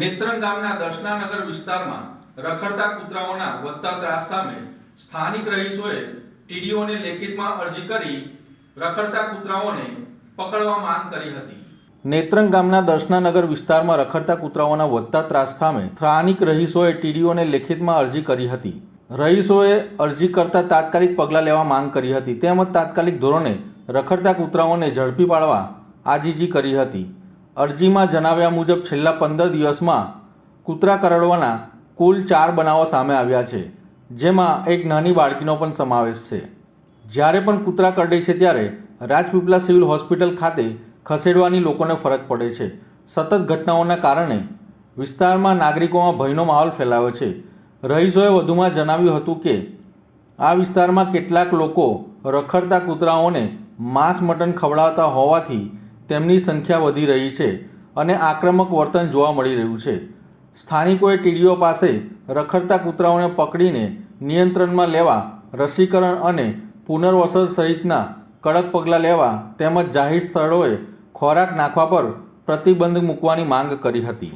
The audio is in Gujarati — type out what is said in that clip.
નેત્રંગ ગામના દર્શનાનગર વિસ્તારમાં રખડતા કૂતરાઓના વધતા ત્રાસ સામે સ્થાનિક રહીશોએ ટીડીઓને લેખિતમાં અરજી કરી રખડતા કૂતરાઓને પકડવા માંગ કરી હતી. નેત્રંગ ગામના દર્શનાનગર વિસ્તારમાં રખડતા કૂતરાઓના વધતા ત્રાસ સામે સ્થાનિક રહીશોએ ટીડીઓને લેખિતમાં અરજી કરી હતી. રહીશોએ અરજી કરતા તાત્કાલિક પગલાં લેવા માંગ કરી હતી, તેમજ તાત્કાલિક ધોરણે રખડતા કૂતરાઓને ઝડપી પાડવા આજીજી કરી હતી. અરજીમાં જણાવ્યા મુજબ છેલ્લા પંદર દિવસમાં કૂતરા કરડવાના કુલ ચાર બનાવો સામે આવ્યા છે, જેમાં એક નાની બાળકીનો પણ સમાવેશ છે. જ્યારે પણ કૂતરા કરડે છે ત્યારે રાજપીપળા સિવિલ હોસ્પિટલ ખાતે ખસેડવાની લોકોને ફરક પડે છે. સતત ઘટનાઓના કારણે વિસ્તારમાં નાગરિકોમાં ભયનો માહોલ ફેલાયો છે. રહીશોએ વધુમાં જણાવ્યું હતું કે, આ વિસ્તારમાં કેટલાક લોકો રખડતા કૂતરાઓને માંસ મટન ખવડાવતા હોવાથી તેમની સંખ્યા વધી રહી છે અને આક્રમક વર્તન જોવા મળી રહ્યું છે. સ્થાનિકોએ ટીડીઓ પાસે રખડતા કૂતરાઓને પકડીને નિયંત્રણમાં લેવા, રસીકરણ અને પુનર્વસન સહિતના કડક પગલાં લેવા તેમજ જાહેર સ્થળોએ ખોરાક નાખવા પર પ્રતિબંધ મૂકવાની માંગ કરી હતી.